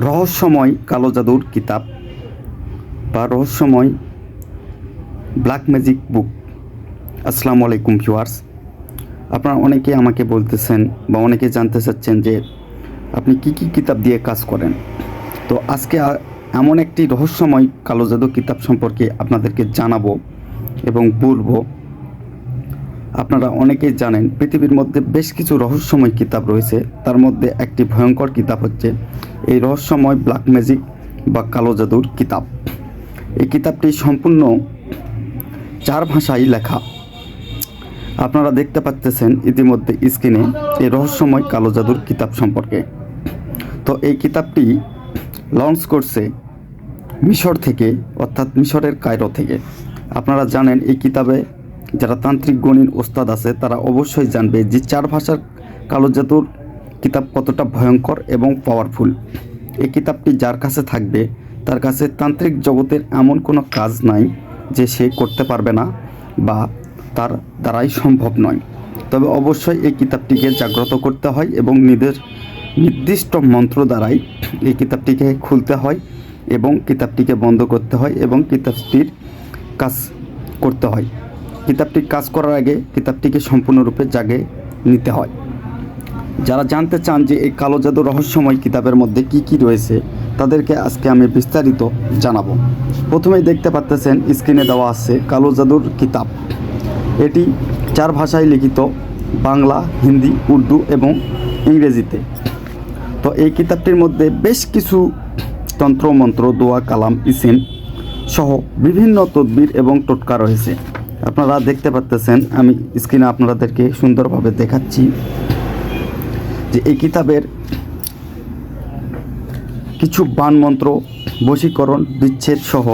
রহস্যময় কালো জাদুর কিতাব বা রহস্যময় ব্ল্যাক ম্যাজিক বুক আসসালামু আলাইকুম ভিউয়ার্স আপনারা অনেকে আমাকে বলতেছেন বা অনেকে জানতে চাচ্ছেন যে আপনি কি কি কিতাব দিয়ে কাজ করেন? তো আজকে এমন একটি রহস্যময় কালো জাদু কিতাব সম্পর্কে আপনাদেরকে জানাব এবং বলব। আপনারা অনেকেই জানেন, পৃথিবীর মধ্যে বেশ কিছু রহস্যময় কিতাব রয়েছে। তার মধ্যে একটি ভয়ঙ্কর কিতাব হচ্ছে এই রহস্যময় ব্ল্যাক ম্যাজিক বা কালো জাদুর কিতাব। এই কিতাবটি সম্পূর্ণ চার ভাষায় লেখা। আপনারা দেখতে পাচ্তেছেন ইতিমধ্যে স্ক্রিনে এই রহস্যময় কালো জাদুর কিতাব সম্পর্কে। তো এই কিতাবটি লঞ্চ করছে মিশর থেকে, অর্থাৎ মিশরের কায়রো থেকে। আপনারা জানেন এই কিতাবে যারা তান্ত্রিক গণির ওস্তাদ আছে, তারা অবশ্যই জানবে যে চার ভাষার কালো জাদুর কিতাব কতটা ভয়ঙ্কর এবং পাওয়ারফুল এই কিতাবটি যার কাছে থাকবে, তার কাছে তান্ত্রিক জগতের এমন কোনো কাজ নাই যে সে করতে পারবে না বা তার দ্বারাই সম্ভব নয়। তবে অবশ্যই এই কিতাবটিকে জাগ্রত করতে হয় এবং নিজের নির্দিষ্ট মন্ত্র দ্বারাই এই কিতাবটিকে খুলতে হয় এবং কিতাবটিকে বন্ধ করতে হয় এবং কিতাবটির কাজ করতে হয়। কিতাবটি কাজ করার আগে কিতাবটিকে সম্পূর্ণরূপে জাগে নিতে হয়। যারা জানতে চান যে এই কালো জাদু রহস্যময় কিতাবের মধ্যে কি কি রয়েছে, তাদেরকে আজকে আমি বিস্তারিত জানাব। প্রথমেই দেখতে পাচ্তেছেন, স্ক্রিনে দেওয়া আছে কালো জাদুর কিতাব। এটি চার ভাষায় লিখিত, বাংলা, হিন্দি, উর্দু এবং ইংরেজিতে। তো এই কিতাবটির মধ্যে বেশ কিছু তন্ত্রমন্ত্র দোয়া, কালাম, ইসিন সহ বিভিন্ন তদবির এবং টোটকা রয়েছে। আপনারা দেখতে পাচ্তেছেন, আমি স্ক্রিনে আপনাদেরকে সুন্দরভাবে দেখাচ্ছি। যে এই কিতাবের কিছু বান মন্ত্র বশীকরণ, বিচ্ছেদ সহ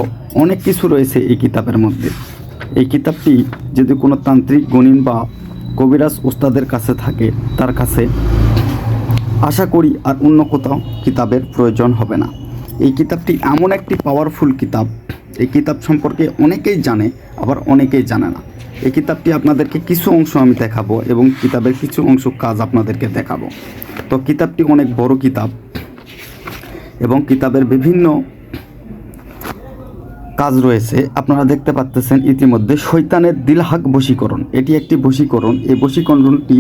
অনেক কিছু রয়েছে এই কিতাবের মধ্যে। এই কিতাবটি যদি কোনো তান্ত্রিক গণিন বা কবিরাজ ওস্তাদের কাছে থাকে, তার কাছে আশা করি আর অন্য কোথাও কিতাবের প্রয়োজন হবে না। এই কিতাবটি এমন একটি পাওয়ারফুল কিতাব। এই কিতাব সম্পর্কে অনেকেই জানে, আবার অনেকেই জানে না। এই কিতাবটি আপনাদেরকে কিছু অংশ আমি দেখাবো এবং কিতাবের কিছু অংশ কাজ আপনাদেরকে দেখাবো। তো কিতাবটি অনেক বড় কিতাব এবং কিতাবের বিভিন্ন কাজ রয়েছে। আপনারা দেখতে পাচ্তেছেন ইতিমধ্যে শৈতানের দিলহাক বশীকরণ। এটি একটি বশীকরণ। এই বশীকরণটি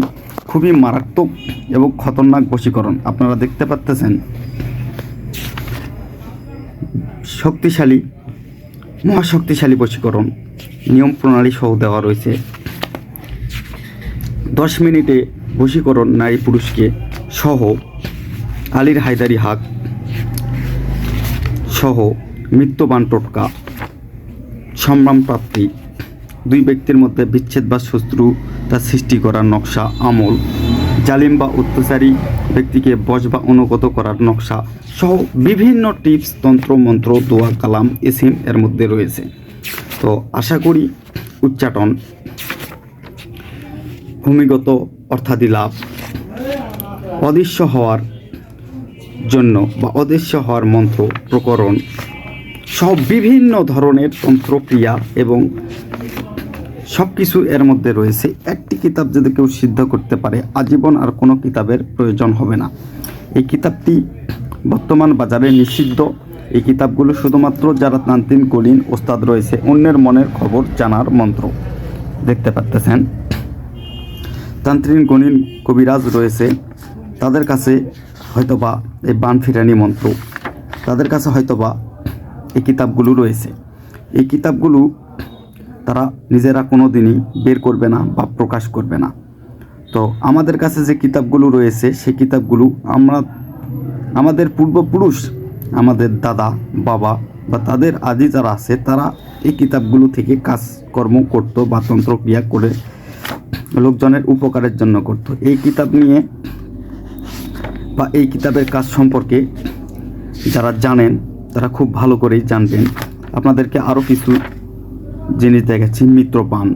খুবই মারাত্মক এবং খতরনাক বশীকরণ। আপনারা দেখতে পাচ্তেছেন শক্তিশালী মহাশক্তিশালী বশীকরণ। নিয়ম প্রণালী সহ দেওয়া রয়েছে। দশ মিনিটে বশীকরণ নারী পুরুষকে সহ আলীর হায়দারি হাক সহ মৃত্যুবান টোটকা, সম্ভ্রাম প্রাপ্তি, দুই ব্যক্তির মধ্যে বিচ্ছেদ বা শত্রুতা সৃষ্টি করার নকশা আমল। জালিম বা অত্যাচারী ব্যক্তিকে বশ বা অনুগত করার নকশা সহ বিভিন্ন টিপস, তন্ত্র, মন্ত্র, দোয়া, কালাম, এসিম এর মধ্যে রয়েছে। তো আশা করি উচ্চাটন ভূমিগত অর্থাদি লাভ অদৃশ্য হওয়ার জন্য বা অদৃশ্য হওয়ার মন্ত্র প্রকরণ সব বিভিন্ন ধরনের তন্ত্রক্রিয়া এবং সব কিছু এর মধ্যে রয়েছে। একটি কিতাব যদি কেউ সিদ্ধ করতে পারে, আজীবন আর কোনো কিতাবের প্রয়োজন হবে না। এই কিতাবটি বর্তমান বাজারে নিষিদ্ধ। এই কিতাবগুলো শুধুমাত্র যারা তান্ত্রিক, গলিন ওস্তাদ রয়েছে, অন্যের মনের খবর জানার মন্ত্র। দেখতে পাচ্তেছেন তান্ত্রিক গণিন কবিরাজ রয়েছে। তাদের কাছে হয়তোবা এই বান ফিরানি মন্ত্র। তাদের কাছে হয়তোবা এই কিতাবগুলো রয়েছে। এই কিতাবগুলো তারা নিজেরা কোনো দিনই বের করবে না বা প্রকাশ করবে না। তো আমাদের কাছে যে কিতাবগুলো রয়েছে, সেই কিতাবগুলো আমরা, আমাদের পূর্বপুরুষ, আমাদের দাদা, বাবা বা তাদের আদি যারা আছে, তারা এই কিতাবগুলো থেকে কাজকর্ম করতো বা তন্ত্রক্রিয়া করে লোকজনের উপকারের জন্য করত। এই কিতাব নিয়ে বা এই কিতাবের কাজ সম্পর্কে যারা জানেন, তারা খুব ভালো করেই জানবেন। আপনাদেরকে আরও কিছু জিনিস দেখাচ্ছি মিত্রপান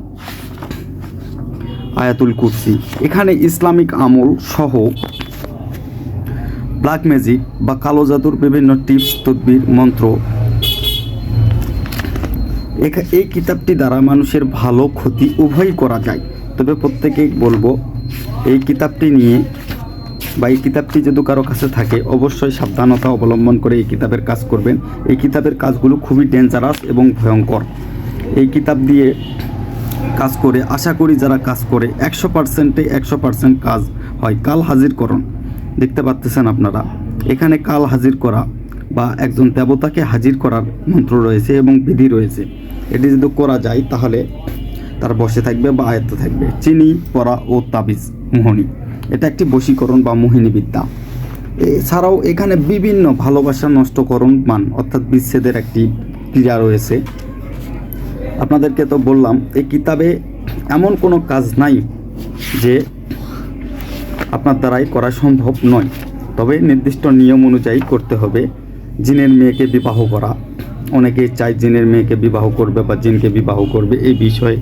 আয়াতুল কুরসি। এখানে ইসলামিক আমল সহ ব্ল্যাক ম্যাজিক বা কালো জাদুর বিভিন্ন টিপস তদবির, মন্ত্র। এই কিতাবটি দ্বারা মানুষের ভালো ক্ষতি উভয়ই করা যায়। তবে প্রত্যেকেই বলব, এই কিতাবটি নিয়ে বা এই কিতাবটি যদি কারও কাছে থাকে, অবশ্যই সাবধানতা অবলম্বন করে এই কিতাবের কাজ করবেন। এই কিতাবের কাজগুলো খুবই ডেঞ্জারাস এবং ভয়ঙ্কর। এই কিতাব দিয়ে কাজ করে, আশা করি যারা কাজ করে, একশো পার্সেন্টে একশো পার্সেন্ট কাজ হয়। কাল হাজির করুন। দেখতে পাচ্ছেন আপনারা, এখানে কাল হাজির করা বা একজন দেবতাকে হাজির করার মন্ত্র রয়েছে এবং বিধি রয়েছে। এটি যদি করা যায়, তাহলে তার বসে থাকবে বা আয়ত্ত থাকবে। চিনি পরা ও তাবিজ, মোহনী। এটা একটি বশীকরণ বা মোহিনী বিদ্যা। এছাড়াও এখানে বিভিন্ন ভালোবাসা নষ্টকরণ মান, অর্থাৎ বিচ্ছেদের একটি ক্রিয়া রয়েছে। আপনাদেরকে তো বললাম, এই কিতাবে এমন কোনো কাজ নাই যে আপনার দ্বারাই করা সম্ভব নয়। তবে নির্দিষ্ট নিয়ম অনুযায়ী করতে হবে, জিনের মেয়েকে বিবাহ করা। অনেকেই চায় জিনের মেয়েকে বিবাহ করবে বা জিনকে বিবাহ করবে, এই বিষয়ে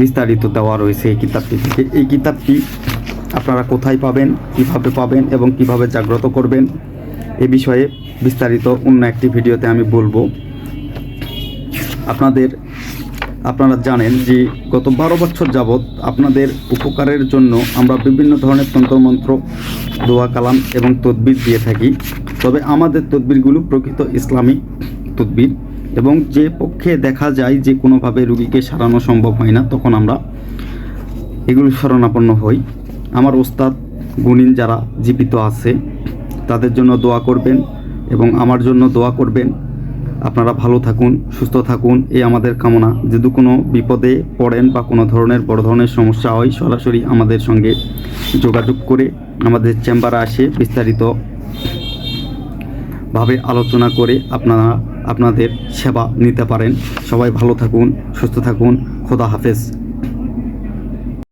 বিস্তারিত দেওয়া রয়েছে এই কিতাবটি থেকে। এই কিতাবটি আপনারা কোথায় পাবেন, কীভাবে পাবেন এবং কীভাবে জাগ্রত করবেন, এ বিষয়ে বিস্তারিত অন্য একটি ভিডিওতে আমি বলব। আপনাদের, আপনারা জানেন যে গত বারো বছর যাবৎ আপনাদের উপকারের জন্য আমরা বিভিন্ন ধরনের তন্ত্রমন্ত্র, দোয়া কালাম এবং তদবির দিয়ে থাকি। তবে আমাদের তদবিরগুলো প্রকৃত ইসলামী তদবির এবং যে পক্ষে দেখা যায় যে কোনোভাবে রুগীকে সারানো সম্ভব হয় না, তখন আমরা এগুলো শরণাপন্ন হই। আমার ওস্তাদ গুণিন যারা জীবিত আছে, তাদের জন্য দোয়া করবেন এবং আমার জন্য দোয়া করবেন। আপনারা ভালো থাকুন, সুস্থ থাকুন, এই আমাদের কামনা। যদি কোনো বিপদে পড়েন বা কোনো ধরনের, বড় ধরনের সমস্যা হয়, সরাসরি আমাদের সঙ্গে যোগাযোগ করে আমাদের চেম্বারে আসে বিস্তারিত ভাবে আলোচনা করে আপনারা আপনাদের সেবা নিতে পারেন। সবাই ভালো থাকুন, সুস্থ থাকুন। খোদা হাফেজ।